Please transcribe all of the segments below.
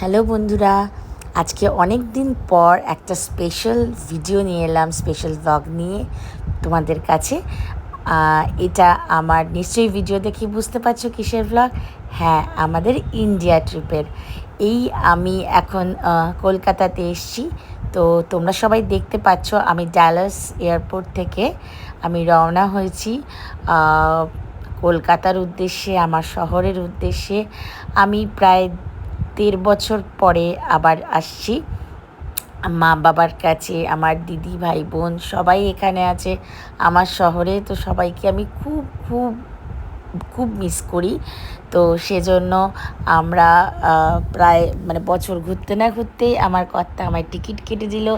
Hello বন্ধুরা, আজকে অনেক দিন পর একটা স্পেশাল ভিডিও নিয়ে এলাম স্পেশাল ব্লগ নিয়ে তোমাদের কাছে। এটা আমার নিশ্চয়ই ভিডিও দেখে বুঝতে পারছ কিসের ব্লগ হ্যাঁ আমাদের ইন্ডিয়া ট্রিপের এই আমি এখন কলকাতাতে এসেছি। তো তোমরা সবাই দেখতে পাচ্ছ, আমি ডালাস এয়ারপোর্ট থেকে আমি রওনা হয়েছি। কলকাতার উদ্দেশ্যে, আমার শহরের উদ্দেশ্যে। আমি প্রায় দেড় বছর পরে আবার আসছি। মা বাবার কাছে, আমার দিদি, ভাই, বোন সবাই এখানে আছে আমার শহরে। তো সবাইকে আমি খুব খুব খুব মিস করি। তো সেজন্য আমরা প্রায় মানে বছর ঘুরতে না ঘুরতেই আমার কর্তা আমার টিকিট কেটে দিল।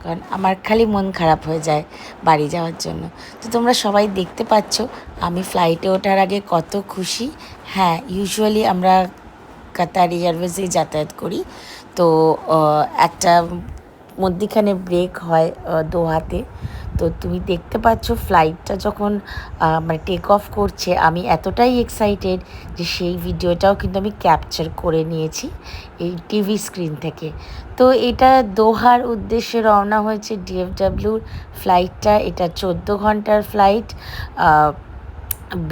কারণ আমার খালি মন খারাপ হয়ে যায় বাড়ি যাওয়ার জন্য। তো তোমরা সবাই দেখতে পাচ্ছ, আমি ফ্লাইটে ওঠার আগে কত খুশি। হ্যাঁ ইউজুয়ালি আমরা কাতার এয়ারওয়েজেই যাতায়াত করি। তো একটা মধ্যিখানে ব্রেক হয় দোহাতে। তো তুমি দেখতে পাচ্ছ ফ্লাইটটা যখন মানে টেক অফ করছে, আমি এতটাই এক্সাইটেড যে সেই ভিডিওটাও কিন্তু আমি ক্যাপচার করে নিয়েছি এই টিভি স্ক্রিন থেকে। তো এটা দোহার উদ্দেশ্যে রওনা হয়েছে ডিএফডাব্লিউর ফ্লাইটটা এটা চোদ্দ ঘণ্টার ফ্লাইট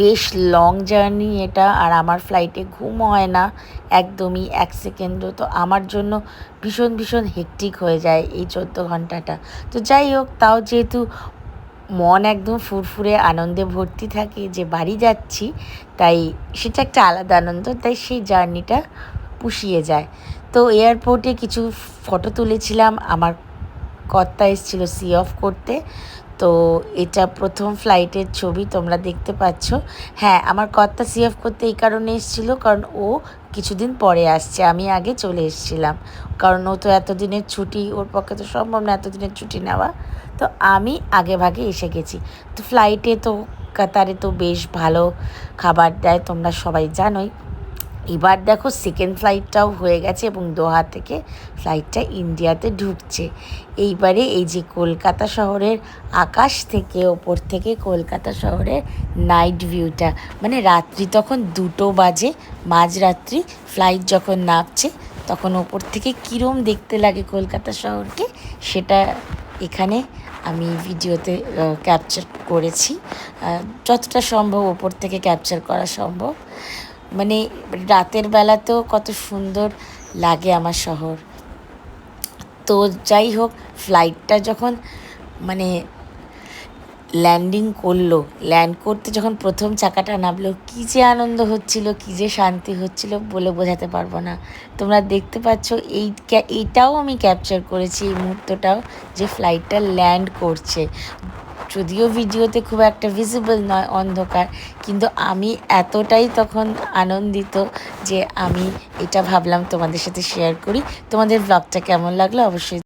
বেশ লং জার্নি এটা, আর আমার ফ্লাইটে ঘুম হয় না, একদমই এক সেকেন্ডও তো আমার জন্য ভীষণ ভীষণ হেকটিক হয়ে যায় এই চোদ্দ ঘন্টাটা। তো যাই হোক, তাও যেহেতু মন একদম ফুরফুরে, আনন্দে ভর্তি থাকে যে বাড়ি যাচ্ছি, তাই সেটা একটা আলাদা আনন্দ, তাই সেই জার্নিটা পুষিয়ে যায়। তো এয়ারপোর্টে কিছু ফটো তুলেছিলাম, আমার কর্তা এসেছিল সি অফ করতে। তো এটা প্রথম ফ্লাইটের ছবি তোমরা দেখতে পাচ্ছ। হ্যাঁ আমার কর্তা সি অফ করতে এই কারণে এসেছিল কারণ ও কিছুদিন পরে আসছে, আমি আগে চলে এসেছিলাম। কারণ ও তো এতদিনের ছুটি, ওর পক্ষে তো সম্ভব না এতদিনের ছুটি নেওয়া। তো আমি আগে ভাগে এসে গেছি। তো ফ্লাইটে তো কাতারে তো বেশ ভালো খাবার দেয়, তোমরা সবাই জানোই। এবার দেখো সেকেন্ড ফ্লাইটটাও হয়ে গেছে এবং দোহা থেকে ফ্লাইটটা ইন্ডিয়াতে ঢুকছে। এইবারে এই যে কলকাতা শহরের আকাশ থেকে ওপর থেকে কলকাতা শহরের নাইট ভিউটা মানে রাত্রি তখন দুটো বাজে, মাঝরাত্রি ফ্লাইট যখন নামছে, তখন ওপর থেকে কীরম দেখতে লাগে কলকাতা শহরকে, সেটা এখানে আমি ভিডিওতে ক্যাপচার করেছি। যতটা সম্ভব ওপর থেকে ক্যাপচার করা সম্ভব। মানে রাতের বেলাতেও কত সুন্দর লাগে আমার শহর। তো যাই হোক ফ্লাইটটা যখন মানে ল্যান্ডিং করল ল্যান্ড করতে যখন প্রথম চাকাটা নামলো, কী যে আনন্দ হচ্ছিল, কী যে শান্তি হচ্ছিল বলে বোঝাতে পারব না। তোমরা দেখতে পাচ্ছ, এই এইটাও আমি ক্যাপচার করেছি এই মুহূর্তটাও যে ফ্লাইটটা ল্যান্ড করছে। যদিও ভিডিওতে খুব একটা ভিজিবল নয় অন্ধকার, কিন্তু আমি এতটাই তখন আনন্দিত যে আমি এটা ভাবলাম তোমাদের সাথে শেয়ার করি। তোমাদের ব্লগটা কেমন লাগল অবশ্যই